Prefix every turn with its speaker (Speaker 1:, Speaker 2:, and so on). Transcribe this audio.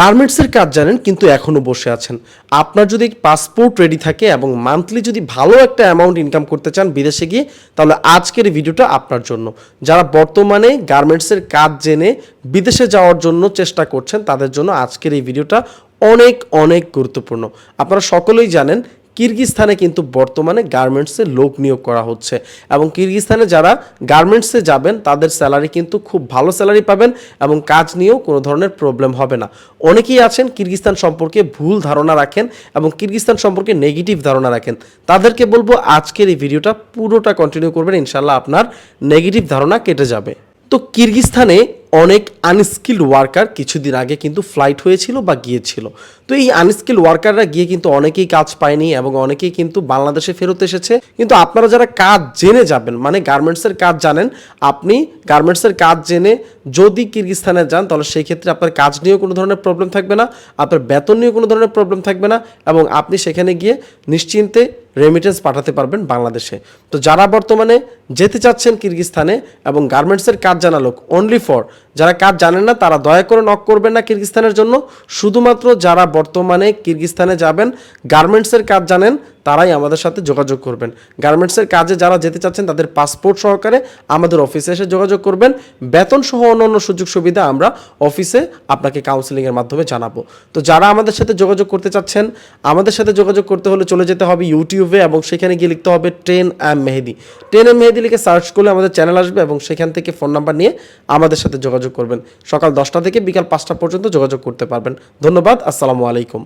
Speaker 1: গার্মেন্টসের কাজ জানেন, কিন্তু এখনও বসে আছেন। আপনার যদি পাসপোর্ট রেডি থাকে এবং মান্থলি যদি ভালো একটা অ্যামাউন্ট ইনকাম করতে চান বিদেশে গিয়ে, তাহলে আজকের ভিডিওটা আপনার জন্য। যারা বর্তমানে গার্মেন্টসের কাজ জেনে বিদেশে যাওয়ার জন্য চেষ্টা করছেন, তাদের জন্য আজকের এই ভিডিওটা অনেক অনেক গুরুত্বপূর্ণ। আপনারা সকলেই জানেন কিরগিস্তানে কিন্তু বর্তমানে গার্মেন্টসে লোক নিয়োগ করা হচ্ছে এবং কিরগিস্তানে যারা গার্মেন্টসে যাবেন, তাদের স্যালারি কিন্তু খুব ভালো স্যালারি পাবেন এবং কাজ নিয়েও কোনো ধরনের প্রবলেম হবে না। অনেকেই আছেন কিরগিস্তান সম্পর্কে ভুল ধারণা রাখেন এবং কিরগিস্তান সম্পর্কে নেগেটিভ ধারণা রাখেন। তাদেরকে বলব আজকের এই ভিডিওটা পুরোটা কন্টিনিউ করবেন ইনশাল্লাহ আপনার নেগেটিভ ধারণা কেটে যাবে। তো কিরগিস্তানে অনেক আনস্কিল্ড ওয়ার্কার কিছুদিন আগে কিন্তু ফ্লাইট হয়েছিল বা গিয়েছিল। তো এই আনস্কিল্ড ওয়ার্কাররা গিয়ে কিন্তু অনেকেই কাজ পায়নি এবং অনেকেই কিন্তু বাংলাদেশে ফেরত এসেছে। কিন্তু আপনারা যারা কাজ জেনে যাবেন মানে গার্মেন্টসের কাজ জানেন, আপনি গার্মেন্টসের কাজ জেনে যদি কিরগিস্তানে যান, তাহলে সেই ক্ষেত্রে আপনার কাজ নিয়েও কোনো ধরনের প্রবলেম থাকবে না, আপনার বেতন নিয়েও কোনো ধরনের প্রবলেম থাকবে না এবং আপনি সেখানে গিয়ে নিশ্চিন্তে রেমিটেন্স পাঠাতে পারবেন বাংলাদেশে। তো যারা বর্তমানে যেতে চাচ্ছেন কিরগিস্তানে এবং গার্মেন্টসের কাজ জানা লোক অনলি ফর যারা কাজ জানেন না, তারা দয়া করে নক করবেন না কিরগিস্তানের জন্য। শুধুমাত্র যারা বর্তমানে কিরগিস্তানে যাবেন গার্মেন্টসের কাজ জানেন তারাই আমাদের সাথে যোগাযোগ করবেন। গার্মেন্টসের কাজে যারা যেতে চাচ্ছেন, তাদের পাসপোর্ট সহকারে আমাদের অফিসে এসে যোগাযোগ করবেন। বেতন সহ অন্যান্য সুযোগ সুবিধা আমরা অফিসে আপনাকে কাউন্সিলিংয়ের মাধ্যমে জানাব। তো যারা আমাদের সাথে যোগাযোগ করতে চাচ্ছেন, আমাদের সাথে যোগাযোগ করতে হলে চলে যেতে হবে ইউটিউবে এবং সেখানে গিয়ে লিখতে হবে ten M Mehedi ten M Mehedi লিখে সার্চ করলে আমাদের চ্যানেল আসবে এবং সেখান থেকে ফোন নাম্বার নিয়ে আমাদের সাথে যোগাযোগ করবেন। সকাল দশটা থেকে বিকাল পাঁচটা পর্যন্ত যোগাযোগ করতে পারবেন। ধন্যবাদ, আসসালামু আলাইকুম।